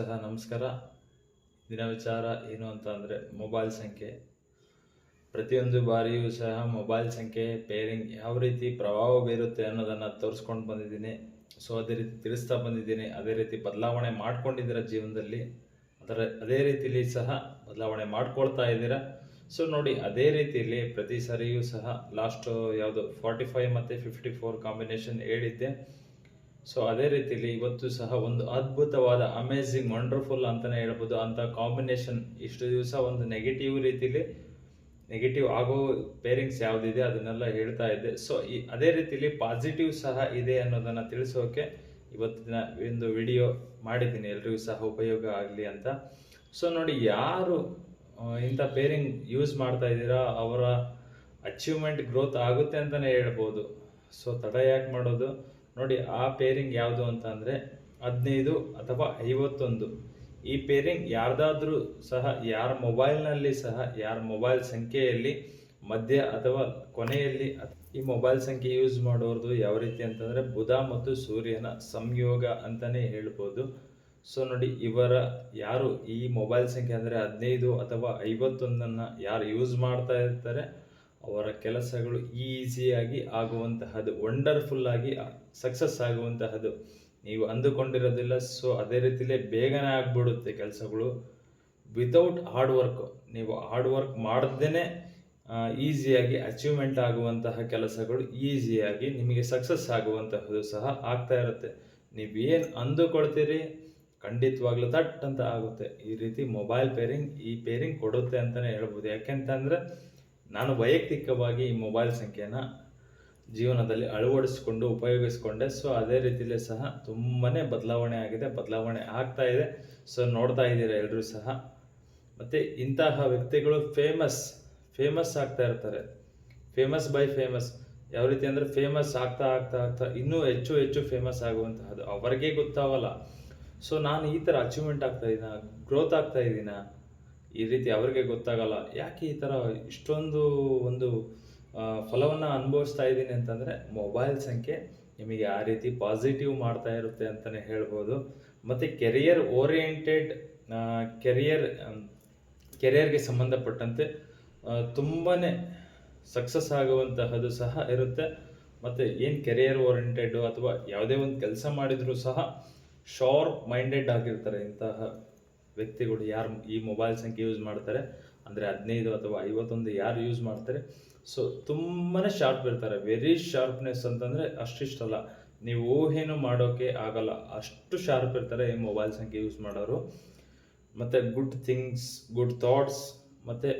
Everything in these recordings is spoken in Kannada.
ಸಹ ನಮಸ್ಕಾರ. ದಿನ ವಿಚಾರ ಏನು ಅಂತ ಅಂದರೆ ಮೊಬೈಲ್ ಸಂಖ್ಯೆ. ಪ್ರತಿಯೊಂದು ಬಾರಿಯೂ ಸಹ ಮೊಬೈಲ್ ಸಂಖ್ಯೆ, ಪೇರಿಂಗ್ ಯಾವ ರೀತಿ ಪ್ರಭಾವ ಬೀರುತ್ತೆ ಅನ್ನೋದನ್ನು ತೋರಿಸ್ಕೊಂಡು ಬಂದಿದ್ದೀನಿ. ಸೊ ಅದೇ ರೀತಿ ತಿಳಿಸ್ತಾ ಬಂದಿದ್ದೀನಿ. ಅದೇ ರೀತಿ ಬದಲಾವಣೆ ಮಾಡ್ಕೊಂಡಿದ್ದೀರ ಜೀವನದಲ್ಲಿ. ಅದರ, ಅದೇ ರೀತಿಲಿ ಸಹ ಬದಲಾವಣೆ ಮಾಡ್ಕೊಳ್ತಾ ಇದ್ದೀರಾ. ಸೊ ನೋಡಿ, ಅದೇ ರೀತಿಯಲ್ಲಿ ಪ್ರತಿ ಸಾರಿಯೂ ಸಹ ಲಾಸ್ಟು ಯಾವುದು ಫಾರ್ಟಿ ಫೈವ್ ಮತ್ತು ಫಿಫ್ಟಿ ಫೋರ್ ಕಾಂಬಿನೇಷನ್ ಹೇಳಿದ್ದೆ. ಸೊ ಅದೇ ರೀತಿಯಲ್ಲಿ ಇವತ್ತು ಸಹ ಒಂದು ಅದ್ಭುತವಾದ ಅಮೇಝಿಂಗ್ ವಂಡರ್ಫುಲ್ ಅಂತಲೇ ಹೇಳ್ಬೋದು. ಅಂತ ಕಾಂಬಿನೇಷನ್ ಇಷ್ಟು ದಿವಸ ಒಂದು ನೆಗೆಟಿವ್ ರೀತಿಲಿ ನೆಗೆಟಿವ್ ಆಗೋ ಪೇರಿಂಗ್ಸ್ ಯಾವುದಿದೆ ಅದನ್ನೆಲ್ಲ ಹೇಳ್ತಾ ಇದ್ದೆ. ಸೊ ಈ ಅದೇ ರೀತಿಲಿ ಪಾಸಿಟಿವ್ ಸಹ ಇದೆ ಅನ್ನೋದನ್ನು ತಿಳಿಸೋಕೆ ಇವತ್ತಿನ ಒಂದು ವಿಡಿಯೋ ಮಾಡಿದ್ದೀನಿ. ಎಲ್ರಿಗೂ ಸಹ ಉಪಯೋಗ ಆಗಲಿ ಅಂತ. ಸೊ ನೋಡಿ ಯಾರು ಇಂಥ ಪೇರಿಂಗ್ ಯೂಸ್ ಮಾಡ್ತಾ ಇದ್ದೀರಾ? ಅವರ ಅಚೀವ್ಮೆಂಟ್ ಗ್ರೋತ್ ಆಗುತ್ತೆ ಅಂತಲೇ ಹೇಳ್ಬೋದು. ಸೊ ತಡ ಯಾಕೆ ಮಾಡೋದು? ನೋಡಿ, ಆ ಪೇರಿಂಗ್ ಯಾವುದು ಅಂತ ಅಂದರೆ ಹದಿನೈದು ಅಥವಾ ಐವತ್ತೊಂದು. ಈ ಪೇರಿಂಗ್ ಯಾರ್ದಾದ್ರೂ ಸಹ, ಯಾರ ಮೊಬೈಲ್ನಲ್ಲಿ ಸಹ, ಯಾರ ಮೊಬೈಲ್ ಸಂಖ್ಯೆಯಲ್ಲಿ ಮಧ್ಯ ಅಥವಾ ಕೊನೆಯಲ್ಲಿ ಈ ಮೊಬೈಲ್ ಸಂಖ್ಯೆ ಯೂಸ್ ಮಾಡೋರ್ದು ಯಾವ ರೀತಿ ಅಂತಂದರೆ ಬುಧ ಮತ್ತು ಸೂರ್ಯನ ಸಂಯೋಗ ಅಂತಲೇ ಹೇಳ್ಬೋದು. ಸೊ ನೋಡಿ, ಇವರ ಯಾರು ಈ ಮೊಬೈಲ್ ಸಂಖ್ಯೆ ಅಂದರೆ ಹದಿನೈದು ಅಥವಾ ಐವತ್ತೊಂದನ್ನು ಯಾರು ಯೂಸ್ ಮಾಡ್ತಾ ಇರ್ತಾರೆ ಅವರ ಕೆಲಸಗಳು ಈಸಿಯಾಗಿ ಆಗುವಂತಹದ್ದು ವಂಡರ್ಫುಲ್ ಆಗಿ ಸಕ್ಸಸ್ ಆಗುವಂತಹದ್ದು. ನೀವು ಅಂದುಕೊಂಡಿರೋದಿಲ್ಲ ಸೊ ಅದೇ ರೀತಿಲೇ ಬೇಗನೆ ಆಗಿಬಿಡುತ್ತೆ ಕೆಲಸಗಳು. ವಿತೌಟ್ ಹಾರ್ಡ್ ವರ್ಕ್ ನೀವು ಹಾರ್ಡ್ ವರ್ಕ್ ಮಾಡ್ದೇ ಈಸಿಯಾಗಿ ಅಚೀವ್ಮೆಂಟ್ ಆಗುವಂತಹ ಕೆಲಸಗಳು ಈಸಿಯಾಗಿ ನಿಮಗೆ ಸಕ್ಸಸ್ ಆಗುವಂತಹದ್ದು ಸಹ ಆಗ್ತಾ ಇರುತ್ತೆ. ನೀವೇನು ಅಂದುಕೊಳ್ತೀರಿ? ಖಂಡಿತವಾಗ್ಲೂ ತಟ್ ಅಂತ ಆಗುತ್ತೆ. ಈ ರೀತಿ ಮೊಬೈಲ್ ಪೇರಿಂಗ್ ಈ ಪೇರಿಂಗ್ ಕೊಡುತ್ತೆ ಅಂತಲೇ ಹೇಳ್ಬೋದು. ಯಾಕೆಂತಂದರೆ ನಾನು ವೈಯಕ್ತಿಕವಾಗಿ ಈ ಮೊಬೈಲ್ ಸಂಖ್ಯೆನ ಜೀವನದಲ್ಲಿ ಅಳವಡಿಸಿಕೊಂಡು ಉಪಯೋಗಿಸ್ಕೊಂಡೆ. ಸೊ ಅದೇ ರೀತಿಯಲ್ಲಿ ಸಹ ತುಂಬಾ ಬದಲಾವಣೆ ಆಗಿದೆ. ಬದಲಾವಣೆ ಆಗ್ತಾ ಇದೆ. ಸೊ ನೋಡ್ತಾ ಇದ್ದೀರಾ ಎಲ್ಲರೂ ಸಹ? ಮತ್ತು ಇಂತಹ ವ್ಯಕ್ತಿಗಳು ಫೇಮಸ್ ಫೇಮಸ್ ಆಗ್ತಾ ಇರ್ತಾರೆ. ಫೇಮಸ್ ಬೈ ಫೇಮಸ್ ಯಾವ ರೀತಿ ಅಂದರೆ ಫೇಮಸ್ ಆಗ್ತಾ ಆಗ್ತಾ ಆಗ್ತಾ ಇನ್ನೂ ಹೆಚ್ಚು ಹೆಚ್ಚು ಫೇಮಸ್ ಆಗುವಂತಹದ್ದು. ಅವರಿಗೆ ಗೊತ್ತಾವಲ್ಲ. ಸೊ ನಾನು ಈ ಥರ ಅಚೀವ್ಮೆಂಟ್ ಆಗ್ತಾ ಇದ್ದೀನ ಗ್ರೋತ್ ಆಗ್ತಾ ಇದ್ದೀನ ಈ ರೀತಿ ಅವರಿಗೆ ಗೊತ್ತಾಗಲ್ಲ. ಯಾಕೆ ಈ ಥರ ಇಷ್ಟೊಂದು ಒಂದು ಫಲವನ್ನು ಅನುಭವಿಸ್ತಾ ಇದ್ದೀನಿ ಅಂತಂದರೆ ಮೊಬೈಲ್ ಸಂಖ್ಯೆ ನಿಮಗೆ ಆ ರೀತಿ ಪಾಸಿಟಿವ್ ಮಾಡ್ತಾ ಇರುತ್ತೆ ಅಂತಲೇ ಹೇಳ್ಬೋದು. ಮತ್ತು ಕೆರಿಯರ್ ಓರಿಯೆಂಟೆಡ್ ಕೆರಿಯರ್ ಕೆರಿಯರ್ಗೆ ಸಂಬಂಧಪಟ್ಟಂತೆ ತುಂಬಾ ಸಕ್ಸಸ್ ಆಗುವಂತಹದ್ದು ಸಹ ಇರುತ್ತೆ. ಮತ್ತು ಏನು ಕೆರಿಯರ್ ಓರಿಯೆಂಟೆಡ್ ಅಥವಾ ಯಾವುದೇ ಒಂದು ಕೆಲಸ ಮಾಡಿದರೂ ಸಹ ಶಾರ್ಪ್ ಮೈಂಡೆಡ್ ಆಗಿರ್ತಾರೆ ಇಂತಹ ವ್ಯಕ್ತಿಗಳು ಯಾರು ಈ ಮೊಬೈಲ್ ಸಂಖ್ಯೆ ಯೂಸ್ ಮಾಡ್ತಾರೆ, ಅಂದರೆ ಹದಿನೈದು ಅಥವಾ ಐವತ್ತೊಂದು ಯಾರು ಯೂಸ್ ಮಾಡ್ತಾರೆ. ಸೊ ತುಂಬಾ ಶಾರ್ಪ್ ಇರ್ತಾರೆ. ವೆರಿ ಶಾರ್ಪ್ನೆಸ್ ಅಂತಂದರೆ ಅಷ್ಟಿಷ್ಟಲ್ಲ. ನೀವು ಊಹೆನೂ ಮಾಡೋಕ್ಕೆ ಆಗಲ್ಲ. ಅಷ್ಟು ಶಾರ್ಪ್ ಇರ್ತಾರೆ ಈ ಮೊಬೈಲ್ ಸಂಖ್ಯೆ ಯೂಸ್ ಮಾಡೋರು. ಮತ್ತು ಗುಡ್ ಥಿಂಗ್ಸ್ ಗುಡ್ ಥಾಟ್ಸ್ ಮತ್ತು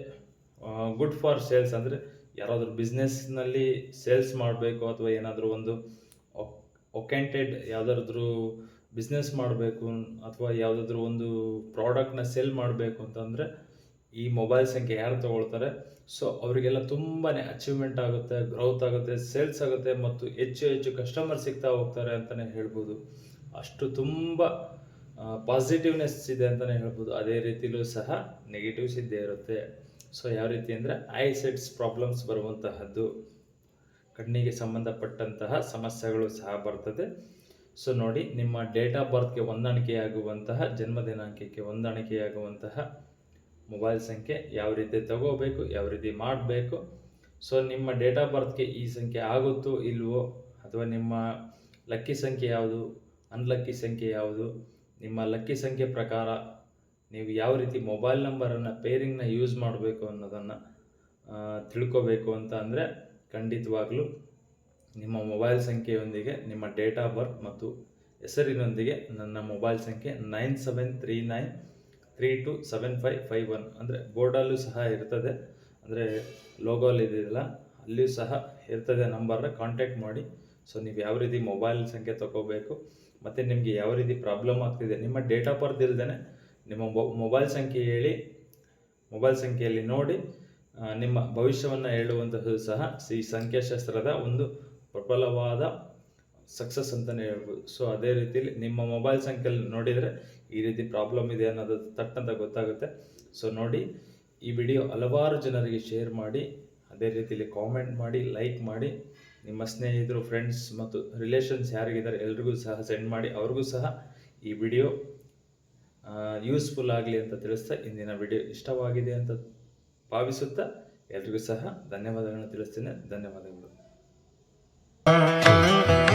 ಗುಡ್ ಫಾರ್ ಸೇಲ್ಸ್ ಅಂದರೆ ಯಾರಾದರೂ ಬಿಸ್ನೆಸ್ನಲ್ಲಿ ಸೇಲ್ಸ್ ಮಾಡಬೇಕು ಅಥವಾ ಏನಾದರೂ ಒಂದು ಒಕೆಂಟೆಡ್ ಯಾವುದಾದ್ರೂ ಬಿಸ್ನೆಸ್ ಮಾಡಬೇಕು ಅಥವಾ ಯಾವುದಾದ್ರೂ ಒಂದು ಪ್ರಾಡಕ್ಟ್ನ ಸೆಲ್ ಮಾಡಬೇಕು ಅಂತಂದರೆ ಈ ಮೊಬೈಲ್ ಸಂಖ್ಯೆ ಯಾರು ತಗೊಳ್ತಾರೆ? ಸೊ ಅವರಿಗೆಲ್ಲ ತುಂಬಾ ಅಚೀವ್ಮೆಂಟ್ ಆಗುತ್ತೆ ಗ್ರೋತ್ ಆಗುತ್ತೆ ಸೇಲ್ಸ್ ಆಗುತ್ತೆ ಮತ್ತು ಹೆಚ್ಚು ಹೆಚ್ಚು ಕಸ್ಟಮರ್ ಸಿಗ್ತಾ ಹೋಗ್ತಾರೆ ಅಂತಲೇ ಹೇಳ್ಬೋದು. ಅಷ್ಟು ತುಂಬ ಪಾಸಿಟಿವ್ನೆಸ್ ಇದೆ ಅಂತಲೇ ಹೇಳ್ಬೋದು. ಅದೇ ರೀತಿಲೂ ಸಹ ನೆಗೆಟಿವ್ಸ್ ಇದ್ದೇ ಇರುತ್ತೆ. ಸೊ ಯಾವ ರೀತಿ ಅಂದರೆ ಐಸೆಟ್ಸ್ ಪ್ರಾಬ್ಲಮ್ಸ್ ಬರುವಂತಹದ್ದು. ಕಣ್ಣಿಗೆ ಸಂಬಂಧಪಟ್ಟಂತಹ ಸಮಸ್ಯೆಗಳು ಸಹ ಬರ್ತದೆ. ಸೊ ನೋಡಿ, ನಿಮ್ಮ ಡೇಟ್ ಆಫ್ ಬರ್ತ್ಗೆ ಹೊಂದಾಣಿಕೆಯಾಗುವಂತಹ ಜನ್ಮ ದಿನಾಂಕಕ್ಕೆ ಹೊಂದಾಣಿಕೆಯಾಗುವಂತಹ ಮೊಬೈಲ್ ಸಂಖ್ಯೆ ಯಾವ ರೀತಿ ತಗೋಬೇಕು, ಯಾವ ರೀತಿ ಮಾಡಬೇಕು. ಸೊ ನಿಮ್ಮ ಡೇಟ್ ಆಫ್ ಬರ್ತ್ಗೆ ಈ ಸಂಖ್ಯೆ ಆಗುತ್ತೋ ಇಲ್ವೋ, ಅಥವಾ ನಿಮ್ಮ ಲಕ್ಕಿ ಸಂಖ್ಯೆ ಯಾವುದು ಅನ್ಲಕ್ಕಿ ಸಂಖ್ಯೆ ಯಾವುದು, ನಿಮ್ಮ ಲಕ್ಕಿ ಸಂಖ್ಯೆ ಪ್ರಕಾರ ನೀವು ಯಾವ ರೀತಿ ಮೊಬೈಲ್ ನಂಬರನ್ನು ಪೇರಿಂಗ್ನ ಯೂಸ್ ಮಾಡಬೇಕು ಅನ್ನೋದನ್ನು ತಿಳ್ಕೋಬೇಕು ಅಂತ ಅಂದರೆ ಖಂಡಿತವಾಗ್ಲೂ ನಿಮ್ಮ ಮೊಬೈಲ್ ಸಂಖ್ಯೆಯೊಂದಿಗೆ, ನಿಮ್ಮ ಡೇಟ್ ಆಫ್ ಬರ್ತ್ ಮತ್ತು ಹೆಸರಿನೊಂದಿಗೆ ನನ್ನ ಮೊಬೈಲ್ ಸಂಖ್ಯೆ nine seven three nine three two seven five five one. ಅಂದರೆ ಬೋರ್ಡಲ್ಲೂ ಸಹ ಇರ್ತದೆ. ಅಂದರೆ ಲೋಗೋಲ್ಲಿ ಇದೆಯಲ್ಲ ಅಲ್ಲಿಯೂ ಸಹ ಇರ್ತದೆ ನಂಬರ್ನ ಕಾಂಟ್ಯಾಕ್ಟ್ ಮಾಡಿ. ಸೊ ನೀವು ಯಾವ ರೀತಿ ಮೊಬೈಲ್ ಸಂಖ್ಯೆ ತಗೋಬೇಕು, ಮತ್ತು ನಿಮಗೆ ಯಾವ ರೀತಿ ಪ್ರಾಬ್ಲಮ್ ಆಗ್ತಿದೆ, ನಿಮ್ಮ ಡೇಟ್ ಆಫ್ ಬರ್ತ್ ಇಲ್ದೇ ನಿಮ್ಮ ಮೊಬೈಲ್ ಸಂಖ್ಯೆ ಹೇಳಿ, ಮೊಬೈಲ್ ಸಂಖ್ಯೆಯಲ್ಲಿ ನೋಡಿ ನಿಮ್ಮ ಭವಿಷ್ಯವನ್ನು ಹೇಳುವಂಥದ್ದು ಸಹ ಈ ಸಂಖ್ಯಾಶಾಸ್ತ್ರದ ಒಂದು ಪ್ರಬಲವಾದ ಸಕ್ಸಸ್ ಅಂತಲೇ ಹೇಳ್ಬೋದು. ಸೊ ಅದೇ ರೀತಿಯಲ್ಲಿ ನಿಮ್ಮ ಮೊಬೈಲ್ ಸಂಖ್ಯೆಯಲ್ಲಿ ನೋಡಿದರೆ ಈ ರೀತಿ ಪ್ರಾಬ್ಲಮ್ ಇದೆ ಅನ್ನೋದು ತಕ್ಕಂತ ಗೊತ್ತಾಗುತ್ತೆ. ಸೊ ನೋಡಿ ಈ ವಿಡಿಯೋ ಹಲವಾರು ಜನರಿಗೆ ಶೇರ್ ಮಾಡಿ, ಅದೇ ರೀತಿಯಲ್ಲಿ ಕಾಮೆಂಟ್ ಮಾಡಿ ಲೈಕ್ ಮಾಡಿ. ನಿಮ್ಮ ಸ್ನೇಹಿತರು ಫ್ರೆಂಡ್ಸ್ ಮತ್ತು ರಿಲೇಷನ್ಸ್ ಯಾರಿಗಿದ್ದಾರೆ ಎಲ್ರಿಗೂ ಸಹ ಸೆಂಡ್ ಮಾಡಿ. ಅವ್ರಿಗೂ ಸಹ ಈ ವಿಡಿಯೋ ಯೂಸ್ಫುಲ್ ಆಗಲಿ ಅಂತ ತಿಳಿಸ್ತಾ ಇಂದಿನ ವಿಡಿಯೋ ಇಷ್ಟವಾಗಿದೆ ಅಂತ ಭಾವಿಸುತ್ತಾ ಎಲ್ರಿಗೂ ಸಹ ಧನ್ಯವಾದಗಳನ್ನು ತಿಳಿಸ್ತೇನೆ. ಧನ್ಯವಾದಗಳು. Música